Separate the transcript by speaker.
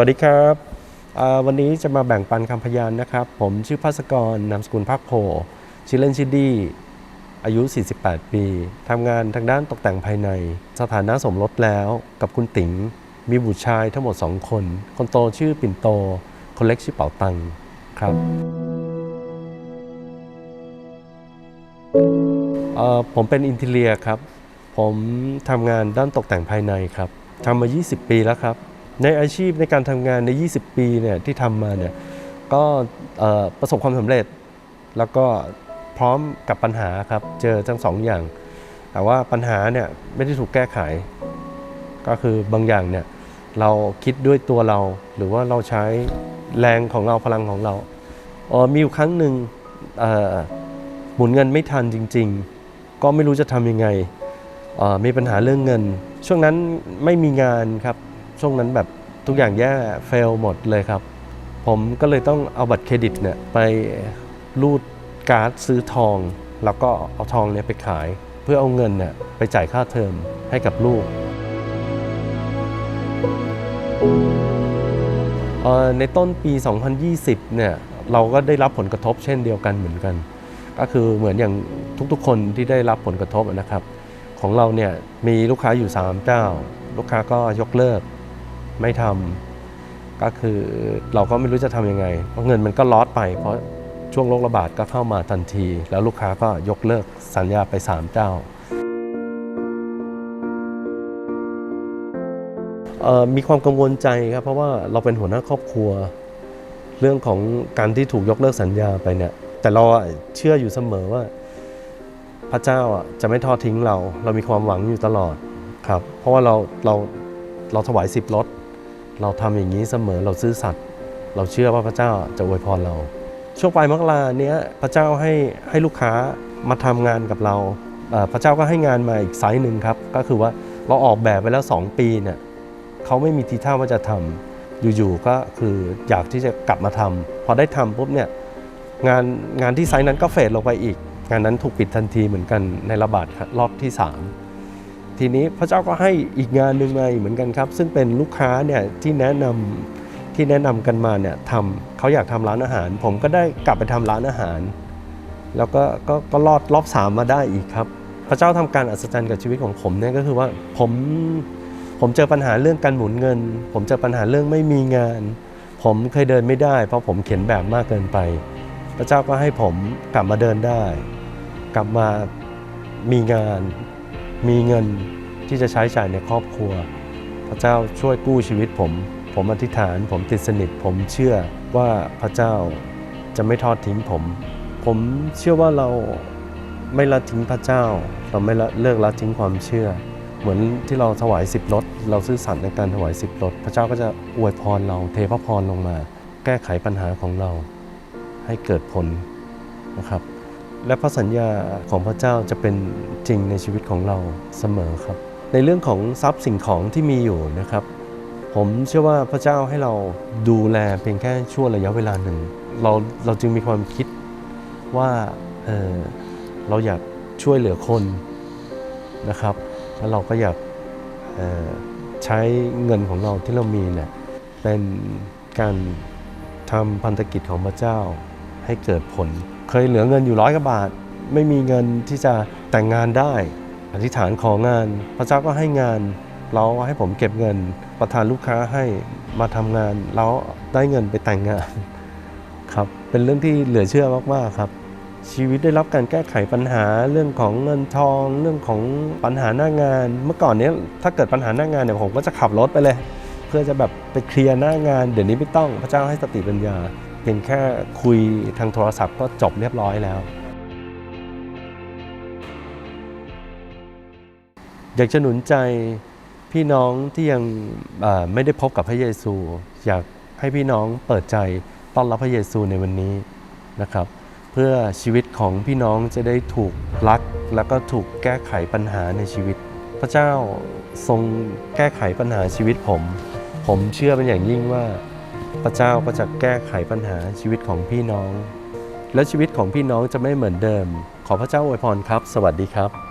Speaker 1: วัสดีครับวันนี้จะมาแบ่งปันคำพยานนะครับ ผมชื่อภาสกรนามสกุลภาคโพชื่อเล่นชื่อดี้อายุ 48 ปีทำงานทางด้านตกแต่งภายใน สถานะสมรสแล้วกับคุณติ๋งมีบุตรชายทั้งหมด 2 คน คนโตชื่อปิ่นโต คนเล็กชื่อเป๋าตังครับผมเป็นอินเทเลียครับ ผมทำงานด้านตกแต่งภายในครับทำมา 20 ปีแล้วครับ ในอาชีพในการทำงานใน 20 ปีเนี่ยที่ทำมาเนี่ยก็ประสบความสำเร็จ แล้วก็พร้อมกับปัญหาครับเจอทั้งสองอย่าง แต่ว่าปัญหาเนี่ยไม่ได้ถูกแก้ไข ก็คือบางอย่างเนี่ยเราคิดด้วยตัวเรา หรือว่าเราใช้แรงของเราพลังของเราเอ่อมีอยู่ครั้งหนึ่งหมุนเงินไม่ทันจริง ๆ ก็ไม่รู้จะทำยังไงออมีปัญหาเรื่องเงิน ช่วงนั้นไม่มีงานครับ ช่วงนั้นแบบทุกอย่างแย่เฟลหมดเลยครับ ผมก็เลยต้องเอาบัตรเครดิตเนี่ยไปรูดการ์ดซื้อทอง แล้วก็เอาทองเนี่ยไปขาย เพื่อเอาเงินเนี่ยไปจ่ายค่าเทอมให้กับลูกในต้นปี 2020 เนี่ยเราก็ได้รับผลกระทบเช่นเดียวกันเหมือนกัน ก็คือเหมือนอย่างทุกๆ คนที่ได้รับผลกระทบนะครับ ของเราเนี่ยมีลูกค้าอยู่ 3 เจ้า ลูกค้าก็ยกเลิก ไม่ทำก็คือเราก็ไม่รู้จะทำยังไง เพราะเงินมันก็ลอดไป เพราะช่วงโรคระบาดก็เข้ามาทันที แล้วลูกค้าก็ยกเลิกสัญญาไป 3 เจ้าเอ่อมีความกังวลใจครับเพราะว่าเราเป็นหัวหน้าครอบครัว เรื่องของการที่ถูกยกเลิกสัญญาไปเนี่ย แต่เราเชื่ออยู่เสมอว่า พระเจ้าอะจะไม่ทอดทิ้งเรา เรามีความหวังอยู่ตลอดครับ เพราะว่าเราเราเราถวายสิบรถ เราทำอย่างนี้เสมอเราซื่อสัตย์เราเชื่อว่าพระเจ้าจะอวยพรเรา ช่วงปลายมกราเนี้ยพระเจ้าให้ให้ลูกค้ามาทำงานกับเราเพระเจ้าก็ให้งานมาอีกไซส์หนึ่งครับ ก็คือว่าเราออกแบบไปแล้ว 2 ปีเนี่ยเขาไม่มีทีท่าว่าจะทำอยู่ๆก็คืออยากที่จะกลับมาทำพอได้ทำปุ๊บเนี่ยงานงานที่ไซส์นั้นก็เฟดลงไปอีก งานนั้นถูกปิดทันทีเหมือนกันในระบาดรอบที่ 3 ทีนี้พระเจ้าก็ให้อีกงานหนึ่งมาอีกเหมือนกันครับ ซึ่งเป็นลูกค้าเนี่ยที่แนะนำที่แนะนำกันมาเนี่ยทำเขาอยากทำร้านอาหาร ผมก็ได้กลับไปทำร้านอาหาร แล้วก็ก็ก็รอดรอบสามมาได้อีกครับ พระเจ้าทำการอัศจรรย์กับชีวิตของผมเนี่ยก็คือว่าผมผมเจอปัญหาเรื่องการหมุนเงิน ผมเจอปัญหาเรื่องไม่มีงาน ผมเคยเดินไม่ได้ เพราะผมเขียนแบบมากเกินไป พระเจ้าก็ให้ผมกลับมาเดินได้ กลับมามีงาน มีเงินที่จะใช้จ่ายในครอบครัว พระเจ้าช่วยกู้ชีวิตผม ผมอธิษฐาน ผมติดสนิท ผมเชื่อว่าพระเจ้าจะไม่ทอดทิ้งผม ผมเชื่อว่าเราไม่ละทิ้งพระเจ้า เราไม่ละเลิกละทิ้งความเชื่อ เหมือนที่เราถวายสิบรถเราซื่อสัตย์ในการถวายสิบรถพระเจ้าก็จะอวยพรเราเทพระพรลงมา แก้ไขปัญหาของเราให้เกิดผลนะครับ และพระสัญญาของพระเจ้าจะเป็นจริงในชีวิตของเราเสมอครับ ในเรื่องของทรัพย์สิ่งของที่มีอยู่นะครับ ผมเชื่อว่าพระเจ้าให้เราดูแลเพียงแค่ช่วงระยะเวลาหนึ่ง เราเราจึงมีความคิดว่าเออเราอยากช่วยเหลือคนนะครับ แล้วเราก็อยากออใช้เงินของเราที่เรามีเนี่ยเป็นการทำพันธกิจของพระเจ้าให้เกิดผล เคยเหลือเงินอยู่ร้อยกว่าบาท ไม่มีเงินที่จะแต่งงานได้ อธิษฐานของงาน พระเจ้าก็ให้งาน เราให้ผมเก็บเงิน ประธานลูกค้าให้มาทำงาน แล้วได้เงินไปแต่งงานครับเป็นเรื่องที่เหลือเชื่อมากๆครับ ชีวิตได้รับการแก้ไขปัญหาเรื่องของเงินทอง เรื่องของปัญหาหน้างาน เมื่อก่อนเนี้ยถ้าเกิดปัญหาหน้างานเนี่ยผมก็จะขับรถไปเลย เพื่อจะแบบไปเคลียร์หน้างาน เดี๋ยวนี้ไม่ต้องพระเจ้าให้สติปัญญา พียงแค่คุยทางโทรศัพท์ก็จบเรียบร้อยแล้ว อยากจะหนุนใจพี่น้องที่ยังไม่ได้พบกับพระเยซู อยากให้พี่น้องเปิดใจต้อนรับพระเยซูในวันนี้นะครับ เพื่อชีวิตของพี่น้องจะได้ถูกรัก แล้วก็ถูกแก้ไขปัญหาในชีวิต พระเจ้าทรงแก้ไขปัญหาชีวิตผม ผมเชื่อเป็นอย่างยิ่งว่า พระเจ้าก็จะแก้ไขปัญหาชีวิตของพี่น้อง และชีวิตของพี่น้องจะไม่เหมือนเดิม ขอพระเจ้าอวยพรครับ สวัสดีครับ